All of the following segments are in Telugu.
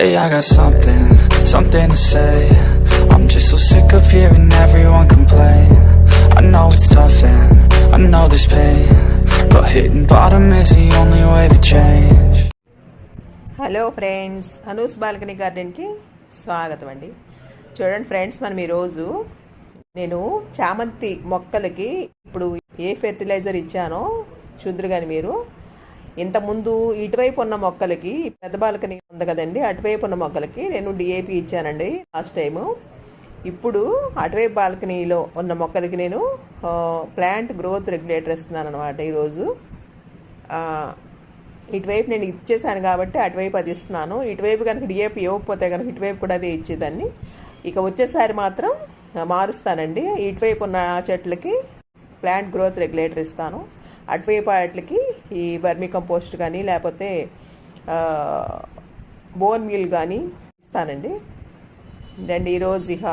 Hey, I got something, something to say. I'm just so sick of hearing everyone complain. I know it's tough and I know there's pain. But hitting bottom is the only way to change. Hello friends Anu's balcony గార్డెన్కి స్వాగతం అండి చూడండి ఫ్రెండ్స్ మనం ఈరోజు నేను చామంతి మొక్కలకి ఇప్పుడు ఏ ఫెర్టిలైజర్ ఇచ్చానో చూద్దరు కానీ మీరు ఇంతకుముందు ఇటువైపు ఉన్న మొక్కలకి పెద్ద బాల్కనీ ఉంది కదండి అటువైపు ఉన్న మొక్కలకి నేను డిఏపి ఇచ్చానండి లాస్ట్ టైము ఇప్పుడు అటువైపు బాల్కనీలో ఉన్న మొక్కలకి నేను ప్లాంట్ గ్రోత్ రెగ్యులేటర్ ఇస్తున్నాను అనమాట ఈరోజు. ఇటువైపు నేను ఇచ్చేసాను కాబట్టి అటువైపు అది ఇస్తున్నాను. ఇటువైపు కనుక డిఏపి ఇవ్వకపోతే కనుక ఇటువైపు కూడా అదే ఇచ్చేదాన్ని. ఇక వచ్చేసారి మాత్రం మారుస్తానండి. ఇటువైపు ఉన్న చెట్లకి ప్లాంట్ గ్రోత్ రెగ్యులేటర్ ఇస్తాను. అటువైపు వాటికి ఈ వర్మీ కంపోస్ట్ కానీ లేకపోతే బోన్ మీల్ కానీ ఇస్తానండి. దెన్ ఈరోజు ఇక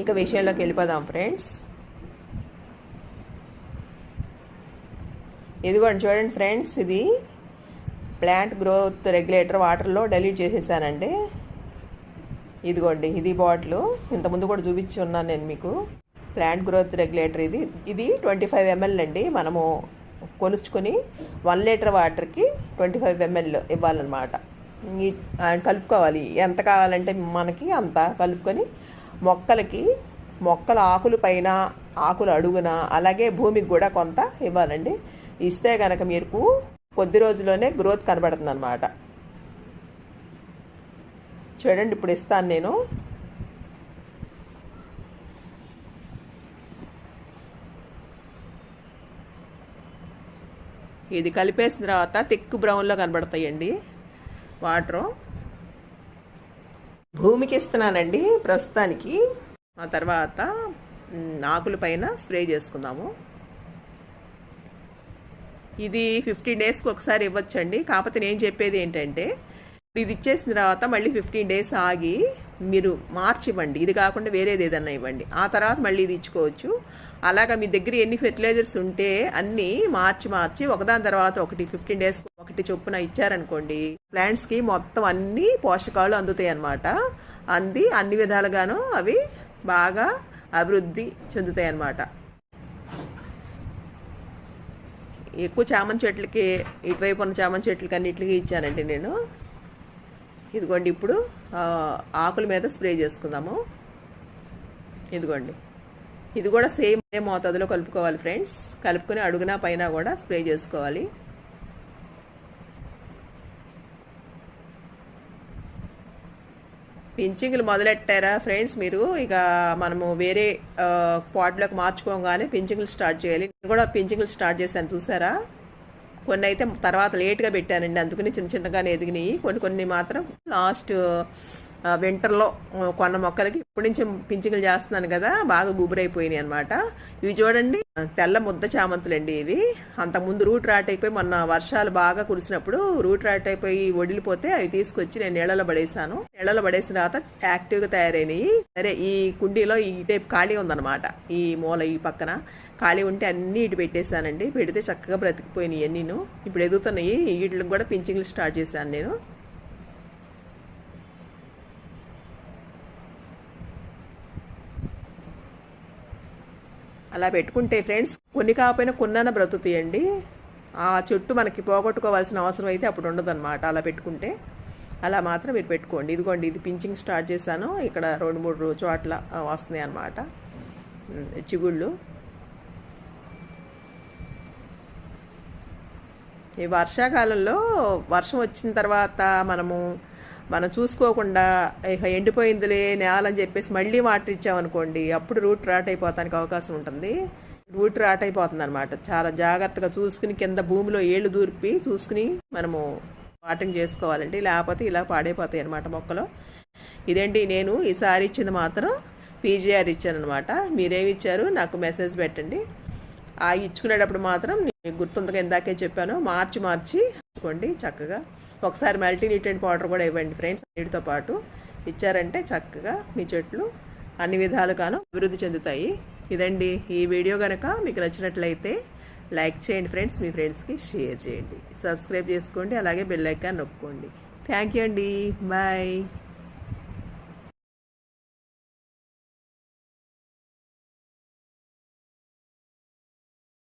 ఇక విషయంలోకి వెళ్ళిపోదాం ఫ్రెండ్స్. ఇదిగోండి చూడండి ఫ్రెండ్స్ ఇది ప్లాంట్ గ్రోత్ రెగ్యులేటర్ వాటర్లో డెలీట్ చేసేసానండి. ఇదిగోండి ఇది బాటిల్. ఇంతకుముందు కూడా చూపించి ఉన్నాను నేను మీకు. ప్లాంట్ గ్రోత్ రెగ్యులేటర్ ఇది. ఇది ట్వంటీ ఫైవ్ ఎంఎల్ అండి. మనము కొలుచుకొని వన్ లీటర్ వాటర్కి ట్వంటీ ఫైవ్ ఎంఎల్ ఇవ్వాలన్నమాట. కలుపుకోవాలి. ఎంత కావాలంటే మనకి అంత కలుపుకొని మొక్కలకి మొక్కల ఆకుల పైన ఆకుల అడుగున అలాగే భూమికి కూడా కొంత ఇవ్వాలండి. ఇస్తే కనుక మీకు కొద్ది రోజుల్లోనే గ్రోత్ కనబడుతుంది అనమాట చూడండి ఇప్పుడు ఇస్తాను నేను. ఇది కలిపేసిన తర్వాత తెక్కు బ్రౌన్లో కనబడతాయండి. వాటరు. భూమికి ఇస్తున్నానండి ప్రస్తుతానికి. ఆ తర్వాత ఆకుల పైన స్ప్రే చేసుకుందాము. ఇది ఫిఫ్టీన్ డేస్కి ఒకసారి ఇవ్వచ్చండి. కాకపోతే నేను చెప్పేది ఏంటంటే ఇది ఇచ్చేసిన తర్వాత మళ్ళీ ఫిఫ్టీన్ డేస్ ఆగి మీరు మార్చివ్వండి. ఇది కాకుండా వేరేది ఏదన్నా ఇవ్వండి. ఆ తర్వాత మళ్ళీ ఇది ఇచ్చుకోవచ్చు. అలాగా మీ దగ్గర ఎన్ని ఫెర్టిలైజర్స్ ఉంటే అన్నీ మార్చి మార్చి ఒకదాని తర్వాత ఒకటి ఫిఫ్టీన్ డేస్ ఒకటి చొప్పున ఇచ్చారనుకోండి ప్లాంట్స్కి మొత్తం అన్ని పోషకాలు అందుతాయి అన్నమాట అంది అన్ని విధాలుగాను అవి బాగా అభివృద్ధి చెందుతాయి అన్నమాట ఎక్కువ చామంతి చెట్లకి ఇటువైపు ఉన్న చామంతి చెట్లకి అన్నిటికీ ఇచ్చానండి నేను. ఇదిగోండి ఇప్పుడు ఆకుల మీద స్ప్రే చేసుకుందాము. ఇదిగోండి. ఇది కూడా సేమ్ అదే మోతాదులో కలుపుకోవాలి ఫ్రెండ్స్. కలుపుకొని అడుగున పైన కూడా స్ప్రే చేసుకోవాలి. పించింగ్లు మొదలెట్టారా ఫ్రెండ్స్ మీరు? ఇక మనము వేరే పాట్లోకి మార్చుకోగానే పించింగ్లు స్టార్ట్ చేయాలి. నేను కూడా పించింగ్లు స్టార్ట్ చేశాను చూసారా? కొన్ని అయితే తర్వాత లేట్గా పెట్టానండి. అందుకని చిన్న చిన్నగానే ఎదిగినాయి. కొన్ని కొన్ని మాత్రం లాస్ట్ వింటర్లో కొన్న మొక్కలకి ఇప్పటి నుంచి పించింగ్లు చేస్తున్నాను కదా బాగా గుబురైపోయినాయి అనమాట ఇవి చూడండి తెల్ల ముద్ద చామంతులండి ఇవి. అంతకుముందు రూట్ రాట్ అయిపోయి మొన్న వర్షాలు బాగా కురిసినప్పుడు రూట్ రాట్ అయిపోయి వడిలిపోతే అవి తీసుకొచ్చి నేను నీళ్ళలో పడేసాను నీళ్ళలో పడేసిన తర్వాత యాక్టివ్గా తయారైనవి సరే ఈ కుండీలో ఈ టైప్ ఖాళీ ఉందన్నమాట ఈ మూల ఈ పక్కన. ఖాళీ ఉంటే అన్నీ ఇటు పెట్టేశానండి. పెడితే చక్కగా బ్రతికిపోయినాయి అన్నీను. ఇప్పుడు ఎదుగుతున్నాయి వీటికి కూడా పింఛింగ్లు స్టార్ట్ చేశాను నేను. అలా పెట్టుకుంటే ఫ్రెండ్స్ కొన్ని కాకపోయినా కొన్నాన బ్రతుకుతాయండి ఆ చెట్టు మనకి పోగొట్టుకోవాల్సిన అవసరం అయితే అప్పుడు ఉండదన్నమాట అలా పెట్టుకుంటే. అలా మాత్రం మీరు పెట్టుకోండి. ఇదిగోండి ఇది పించింగ్ స్టార్ట్ చేశాను. ఇక్కడ రెండు మూడు చోట్ల వస్తున్నాయి అన్నమాట. చిగుళ్ళు. ఈ వర్షాకాలంలో వర్షం వచ్చిన తర్వాత మనము మనం చూసుకోకుండా ఇక ఎండిపోయిందిలే నేలని చెప్పేసి మళ్ళీ వాటర్ ఇచ్చామనుకోండి అప్పుడు రూట్ రాట్ అయిపోతానికి అవకాశం ఉంటుంది. రూట్ రాట్ అయిపోతుంది అనమాట చాలా జాగ్రత్తగా చూసుకుని కింద భూమిలో ఏళ్ళు దూర్పి చూసుకుని మనము వాటింగ్ చేసుకోవాలండి. లేకపోతే ఇలా పాడైపోతాయి అనమాట మొక్కలు. ఇదేంటి నేను ఈసారి ఇచ్చింది మాత్రం పీజీఆర్ ఇచ్చాను అనమాట మీరేమి ఇచ్చారు నాకు మెసేజ్ పెట్టండి. ఆ ఇచ్చుకునేటప్పుడు మాత్రం మీకు ఇందాకే చెప్పాను. మార్చి మార్చి ఇచ్చుకోండి చక్కగా. ఒకసారి మల్టీ న్యూట్రియంట్ పౌడర్ కూడా ఇవ్వండి ఫ్రెండ్స్. నీటితో పాటు ఇచ్చారంటే చక్కగా మీ చెట్లు అన్ని విధాలుగాను అభివృద్ధి చెందుతాయి. ఇదండి ఈ వీడియో కనుక మీకు నచ్చినట్లయితే లైక్ చేయండి ఫ్రెండ్స్ మీ ఫ్రెండ్స్కి షేర్ చేయండి. సబ్స్క్రైబ్ చేసుకోండి అలాగే బెల్ ఐకాన్ నొక్కండి. థ్యాంక్ యూ అండి. బాయ్.